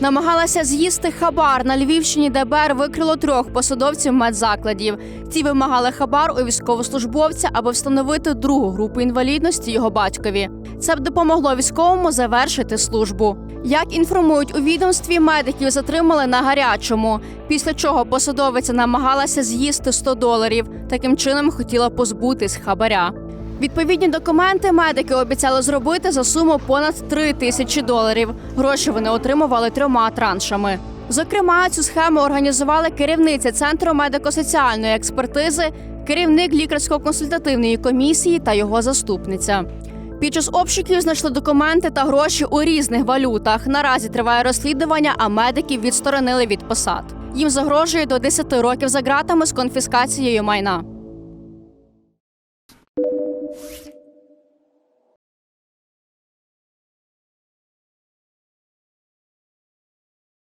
Намагалася з'їсти хабар на Львівщині. ДБР викрило трьох посадовців медзакладів. Ці вимагали хабар у військовослужбовця, аби встановити другу групу інвалідності його батькові. Це б допомогло військовому завершити службу. Як інформують у відомстві, медиків затримали на гарячому, після чого посадовиця намагалася з'їсти 100 доларів. Таким чином хотіла позбутись хабаря. Відповідні документи медики обіцяли зробити за суму понад 3 тисячі доларів. Гроші вони отримували трьома траншами. Зокрема, цю схему організували керівниця центру медико-соціальної експертизи, керівник лікарсько-консультативної комісії та його заступниця. Під час обшуків знайшли документи та гроші у різних валютах. Наразі триває розслідування, а медиків відсторонили від посад. Їм загрожує до 10 років за ґратами з конфіскацією майна. Thank you.